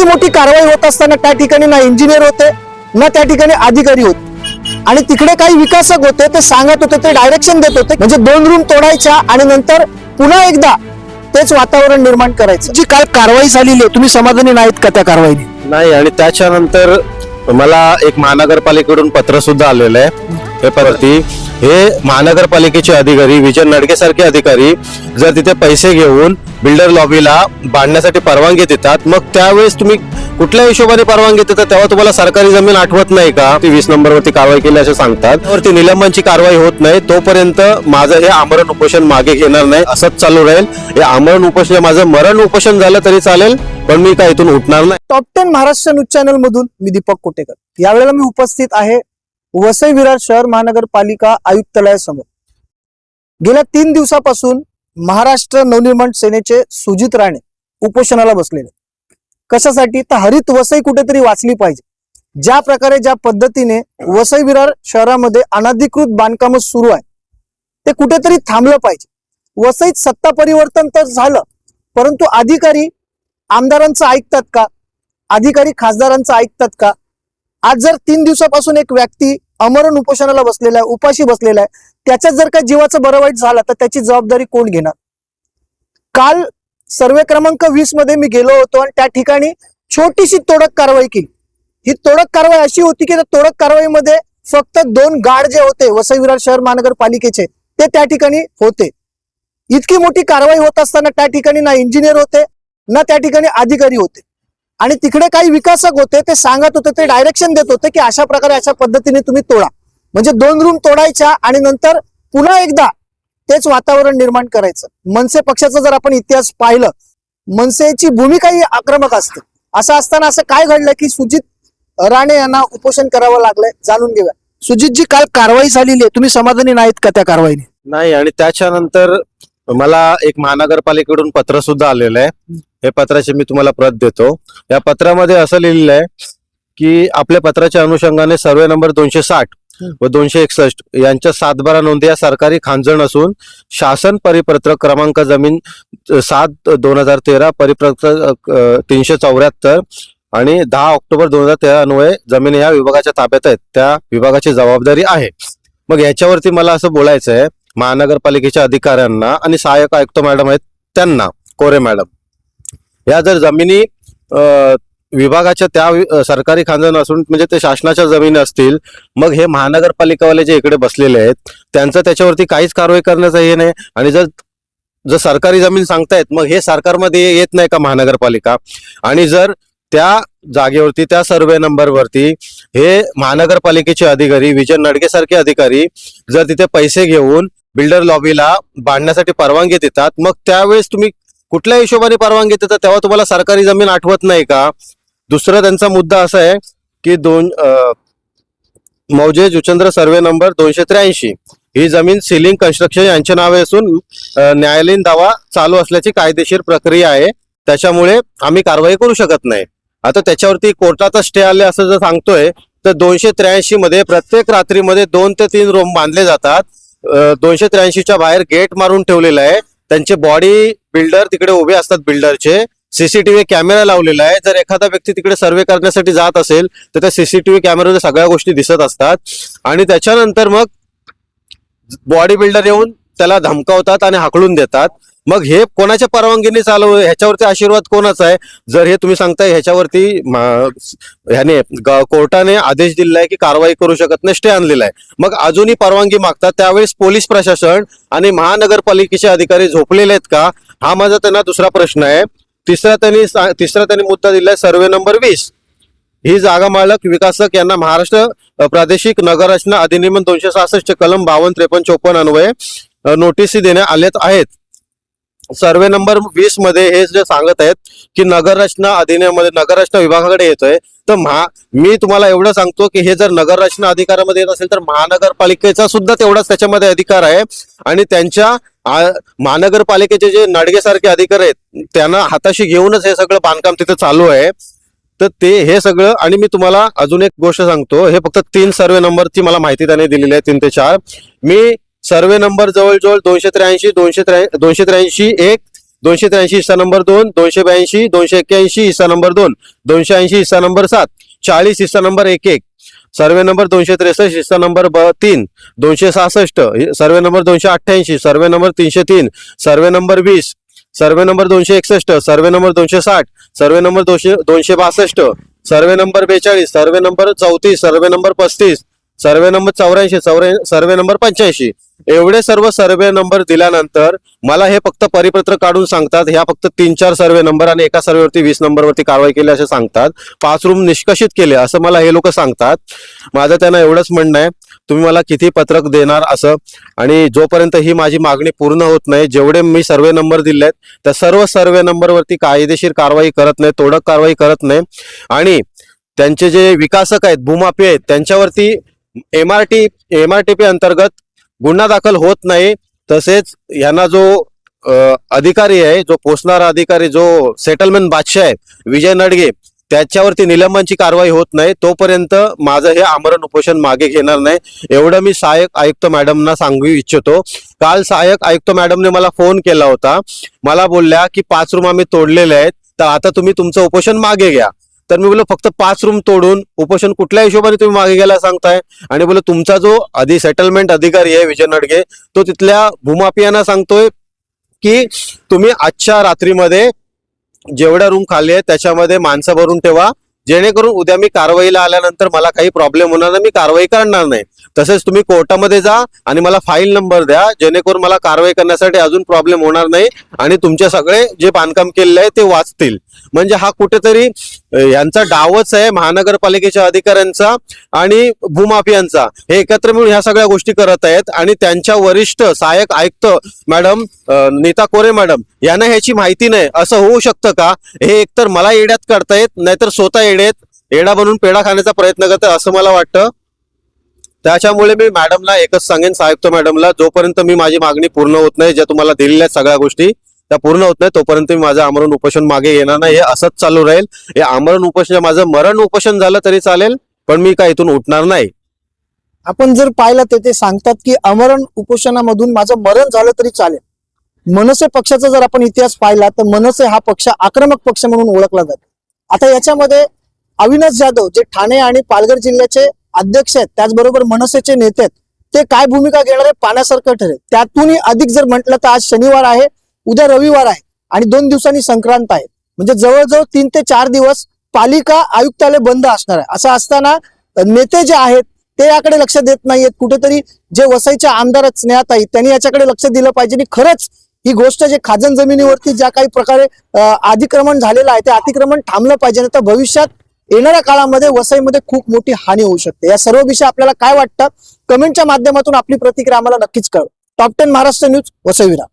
इतकी मोठी कारवाई होत असताना त्या ठिकाणी ना इंजिनियर होते ना त्या ठिकाणी अधिकारी होते. आणि तिकडे काही विकासक होते ते सांगत होते ते डायरेक्शन देत होते. म्हणजे दोन रूम तोडायच्या आणि नंतर पुन्हा एकदा तेच वातावरण निर्माण करायचं. जी काल कारवाई झालेली आहे तुम्ही समाधानी नाहीत का त्या कारवाईने? नाही आणि त्याच्यानंतर मला एक महानगरपालिकेकडून पत्र सुद्धा आलेलं आहे. पेपरवरती हे महानगरपालिकेचे अधिकारी विजय नडकेसारखे अधिकारी जर तिथे पैसे घेऊन बिल्डर लॉबीला बांधण्यासाठी परवानगी देतात मग त्यावेळेस तुम्ही कुठल्या हिशोबाने परवानगी देतात तेव्हा तुम्हाला सरकारी जमीन आठवत नाही का? ती वीस नंबरवरती कारवाई केली असं सांगतात. वरती निलंबनची कारवाई होत नाही. तोपर्यंत माझं हे आमरण उपोषण मागे घेणार नाही. असंच चालू राहील. हे आमरण उपोषण माझं मरण उपोषण झालं तरी चालेल पण मी काय इथून उठणार नाही. Top ten Maharashtra news channel मधून मी दीपक कोटेकर. यावेळेला मी उपस्थित आहे वसई विरार शहर महानगरपालिका आयुक्तालयासमोर. गेल्या तीन दिवसापासून महाराष्ट्र नवनिर्माण सेनेचे सुजित राणे उपोषणाला बसलेले कशासाठी? तर हरित वसई कुठेतरी वाचली पाहिजे. ज्या प्रकारे ज्या पद्धतीने वसई विरार शहरामध्ये अनाधिकृत बांधकाम सुरू आहे ते कुठेतरी थांबलं पाहिजे. वसईत सत्ता परिवर्तन तर झालं परंतु अधिकारी आमदारांचं ऐकतात का? अधिकारी खासदारांचं ऐकतात का? आज जर तीन दिवसापासून एक व्यक्ती अमरण उपोषणाला बसलेला आहे उपाशी बसलेला आहे त्याच्यात जर का जीवाचं बरं वाईट झालं तर त्याची जबाबदारी कोण घेणार? काल सर्वे क्रमांक वीसमध्ये मी गेलो होतो आणि त्या ठिकाणी छोटीशी तोडक कारवाई केली. ही तोडक कारवाई अशी होती की त्या तोडक कारवाईमध्ये फक्त दोन गाड जे होते वसई विरार शहर महानगरपालिकेचे ते त्या ठिकाणी होते. इतकी मोठी कारवाई होत असताना त्या ठिकाणी ना इंजिनियर होते ना त्या ठिकाणी अधिकारी होते. आणि तिकडे काही विकासक होते ते सांगत होते ते डायरेक्शन देत होते की अशा प्रकारे अशा पद्धतीने तुम्ही तोडा. म्हणजे दोन रूम तोडायच्या आणि नंतर पुन्हा एकदा तेच वातावरण निर्माण करायचं. मनसे पक्षाचा जर आपण इतिहास पाहिलं मनसेची भूमिका ही आक्रमक असते. असं असताना असं काय घडलं की सुजित राणे यांना उपोषण करावं लागलंय जाणून घेऊया. सुजितजी काल कारवाई झालेली आहे. तुम्ही समाधानी नाहीत का त्या कारवाईने? नाही आणि त्याच्यानंतर मला एक महानगरपालिकेकडून पत्र सुद्धा आलेलं आहे. हे पत्राची मी तुम्हाला प्रत देतो. या पत्रामध्ये असं लिहिलेलं आहे की आपल्या पत्राच्या अनुषंगाने सर्वे नंबर दोनशे साठ व दोनशे एकसष्ट यांच्या सातबारा नोंदी या सरकारी खांजण असून शासन परिपत्रक क्रमांक जमीन सात दोन हजार तेरा परिपत्रक तीनशे चौऱ्याहत्तर आणि दहा ऑक्टोबर दोन हजार तेरा अन्वये जमीन या विभागाच्या ताब्यात आहेत. त्या विभागाची जबाबदारी आहे. मग याच्यावरती मला असं बोलायचं आहे महानगरपालिकेच्या अधिकाऱ्यांना आणि सहाय्यक आयुक्त मॅडम आहेत त्यांना कोरे मॅडम. या जर जमिनी विभागाच्या त्या सरकारी खांजण असून म्हणजे ते शासनाच्या जमिनी असतील मग हे महानगरपालिकावाले जे इकडे बसलेले आहेत त्यांचं त्याच्यावरती काहीच कारवाई करण्याचं हे नाही. आणि जर जर सरकारी जमीन सांगतायत मग हे सरकारमध्ये येत नाही का महानगरपालिका? आणि जर त्या जागेवरती त्या सर्वे नंबरवरती हे महानगरपालिकेचे अधिकारी विजय नडगे सारखे अधिकारी जर तिथे पैसे घेऊन बिल्डर लॉबीला बांधण्यासाठी परवानगी देतात. मग त्यावेळेस तुम्ही कुठल्या हिशोबाने परवानगी देतात तेव्हा तुम्हाला सरकारी जमीन आठवत नाही का? दुसरा त्यांचा मुद्दा असा आहे की दोन मौजे जुचंद्र सर्वे नंबर दोनशे त्र्याऐंशी. ही जमीन सिलिंग कन्स्ट्रक्शन यांच्या नावे असून न्यायालयीन दावा चालू असल्याची कायदेशीर प्रक्रिया आहे. त्याच्यामुळे आम्ही कारवाई करू शकत नाही. आता त्याच्यावरती कोर्टाचा स्टे आले असं जर सांगतोय तर दोनशे त्र्याऐंशी मध्ये प्रत्येक रात्रीमध्ये दोन ते तीन रूम बांधले जातात. दोनशे त्र्याऐंशीच्या बाहेर गेट मारून ठेवलेला आहे. त्यांचे बॉडी बिल्डर तिकडे उभे असतात बिल्डरचे. सीसीटीव्ही कॅमेरा लावलेला आहे. जर एखादा व्यक्ती तिकडे सर्वे करण्यासाठी जात असेल तर त्या सीसीटीव्ही कॅमेरामध्ये सगळ्या गोष्टी दिसत असतात. आणि त्याच्यानंतर मग बॉडी बिल्डर येऊन त्याला धमकावतात आणि हाकलून देतात. मग हे कोणाच्या परवानगीने चालू ह्याच्यावरती आशीर्वाद कोणाचा आहे? जर हे तुम्ही सांगताय ह्याच्यावरती ह्याने ग- कोर्टाने आदेश दिलाय की कारवाई करू शकत नाही स्टे आणलेला आहे. मग अजूनही परवानगी मागतात त्यावेळेस पोलीस प्रशासन आणि महानगरपालिकेचे अधिकारी झोपलेले आहेत का? हा माझा त्यांना दुसरा प्रश्न आहे. तिसरा त्यांनी सा- तिसरा त्यांनी मुद्दा दिलाय सर्वे नंबर वीस. ही जागा मालक विकासक यांना महाराष्ट्र प्रादेशिक नगररचना अधिनियम दोनशे सहासष्ट कलम बावन्न त्रेपन्न चोपन्न अन्वये नोटीसी देण्यात आल्यात आहेत. सर्वे नंबर वीसमध्ये हे जे सांगत आहेत की नगररचना अधिनियममध्ये नगररचना विभागाकडे येतोय. तर महा मी तुम्हाला एवढं सांगतो की हे जर नगररचना अधिकारामध्ये येत असेल तर महानगरपालिकेचा सुद्धा तेवढाच त्याच्यामध्ये अधिकार आहे. आणि त्यांच्या महानगरपालिकेचे जे नडगेसारखे अधिकार आहेत त्यांना हाताशी घेऊनच हे सगळं बांधकाम तिथे चालू आहे. तर ते हे सगळं आणि मी तुम्हाला अजून एक गोष्ट सांगतो. हे फक्त तीन सर्वे नंबरची मला माहिती त्याने दिलेली आहे तीन ते चार. मी सर्वे नंबर जवळजवळ दोनशे त्र्याऐंशी दोनशे त्र्या दोनशे त्र्याऐंशी एक दोनशे त्र्याऐंशी हिस्सा नंबर दोन दोनशे ब्याऐंशी दोनशे एक्क्याऐंशी हिस्सा नंबर दोन दोनशे ऐंशी हिस्सा नंबर सात चाळीस हिस्सा नंबर एक एक सर्वे नंबर दोनशे त्रेसष्ट हिस्सा नंबर ब तीन दोनशे सहासष्ट सर्वे नंबर दोनशे अठ्ठ्याऐंशी सर्वे नंबर तीनशे तीन सर्वे नंबर वीस सर्वे नंबर दोनशे एकसष्ट सर्वे नंबर दोनशे साठ सर्वे नंबर दोनशे दोनशे बासष्ट सर्वे नंबर बेचाळीस सर्वे नंबर चौतीस सर्वे नंबर पस्तीस सर्वे नंबर चौऱ्याऐंशी चौऱ्या सर्वे नंबर पंच्याऐंशी. एवढे सर्व सर्वे नंबर दिल्यानंतर मला हे फक्त परिपत्र काढून सांगतात. ह्या फक्त तीन चार सर्वे नंबर आणि एका सर्वेवरती वीस नंबरवरती कारवाई केली असे सांगतात. पाच रूम निष्कषित केले असं मला हे लोक सांगतात. माझं त्यांना एवढंच म्हणणं आहे. तुम्ही मला किती पत्रक देणार असं. आणि जोपर्यंत ही माझी मागणी पूर्ण होत नाही जेवढे मी सर्वे नंबर दिले आहेत त्या सर्व सर्वे नंबरवरती कायदेशीर कारवाई करत नाही तोडक कारवाई करत नाही. आणि त्यांचे जे विकासक आहेत भूमापी आहेत त्यांच्यावरती M R T M R T P अंतर्गत गुन्हा दाखल होत नाही तसेच यांना जो अधिकारी आहे जो पोचणारा अधिकारी जो सेटलमेंट बादशाह आहे विजय नडगे त्याच्यावरती निलंबनची कारवाई होत नाही. तोपर्यंत माझं हे आमरण उपोषण मागे घेणार नाही. एवढं मी सहाय्यक आयुक्त मॅडमना सांगू इच्छितो. काल सहाय्यक आयुक्त मॅडमने मला फोन केला होता. मला बोलल्या की पाच रूम आम्ही तोडलेले आहेत तर आता तुम्ही तुमचं उपोषण मागे घ्या. तर मी बोललो फक्त पाच रूम तोडून उपोषण कुठल्या हिशोबाने तुम्ही मागे घ्यायला सांगताय? आणि बोललो तुमचा जो आधी सेटलमेंट अधिकारी आहे विजय नडगे तो तिथल्या भूमाफियांना सांगतोय की तुम्ही आजच्या रात्रीमध्ये जेवढ्या रूम खाली आहेत त्याच्यामध्ये माणसं भरून ठेवा. जेणेकरून उद्या मी कारवाईला आल्यानंतर मला काही प्रॉब्लेम होणार नाही मी कारवाई करणार नाही. तसेच तुम्ही कोर्टामध्ये जा आणि मला फाईल नंबर द्या जेणेकरून मला कारवाई करण्यासाठी अजून प्रॉब्लेम होणार नाही आणि तुमचे सगळे जे बांधकाम केलेले आहे ते वाचतील. म्हणजे हा कुठेतरी यांचा डावच आहे महानगरपालिकेच्या अधिकाऱ्यांचा आणि भूमाफियांचा. हे एकत्र मिळून ह्या सगळ्या गोष्टी करत आहेत आणि त्यांच्या वरिष्ठ सहाय्यक आयुक्त मॅडम नीता कोरे मॅडम यांना ह्याची माहिती नाही. असं होऊ शकतं का? हे एकतर मला येड्यात काढतायत नाहीतर स्वतः येडेत येडा बनून पेढा खाण्याचा प्रयत्न करत असं मला वाटतं. त्याच्यामुळे मी मॅडमला एकच सांगेन सायुक्त मॅडमला जोपर्यंत मी माझी मागणी पूर्ण होत नाही ज्या तुम्हाला दिलेल्या आहेत सगळ्या गोष्टी त्या पूर्ण होत नाही तोपर्यंत मी माझं आमरण उपोषण मागे येणार नाही. हे असंच चालू राहील. हे आमरण उपोषण माझं मरण उपोषण झालं तरी चालेल पण मी काय इथून उठणार नाही. आपण जर पाहिलं तर ते सांगतात की अमरण उपोषणामधून माझं मरण झालं तरी चालेल. मनसे पक्षाचा जर आपण इतिहास पाहिला तर मनसे हा पक्ष आक्रमक पक्ष म्हणून ओळखला जातो. आता याच्यामध्ये अविनाश जाधव जे ठाणे आणि पालघर जिल्ह्याचे अध्यक्ष आहेत त्याचबरोबर मनसेचे नेते आहेत ते काय भूमिका घेणार आहे पाण्यासारखं ठरेल. त्यातूनही अधिक जर म्हटलं तर आज शनिवार आहे उद्या रविवार आहे आणि दोन दिवसांनी संक्रांत आहे. म्हणजे जवळजवळ तीन ते चार दिवस पालिका आयुक्तालय बंद असणार आहे. असं असताना नेते जे आहेत ते याकडे लक्ष देत नाहीयेत. कुठेतरी जे वसईच्या आमदार स्नेहाताई त्यांनी याच्याकडे लक्ष दिलं पाहिजे. आणि खरंच ही गोष्ट जे खाजन जमिनीवरती ज्या काही प्रकारे अधिक्रमण अतिक्रमण झालेलं आहे ते अतिक्रमण थांबलं पाहिजे. तर भविष्यात येणाऱ्या काळामध्ये वसईमध्ये खूप मोठी हानी होऊ शकते. या सर्व विषय आपल्याला काय वाटतं? कमेंटच्या माध्यमातून आपली प्रतिक्रिया आम्हाला नक्कीच कळव. Top ten Maharashtra news Vasai Virar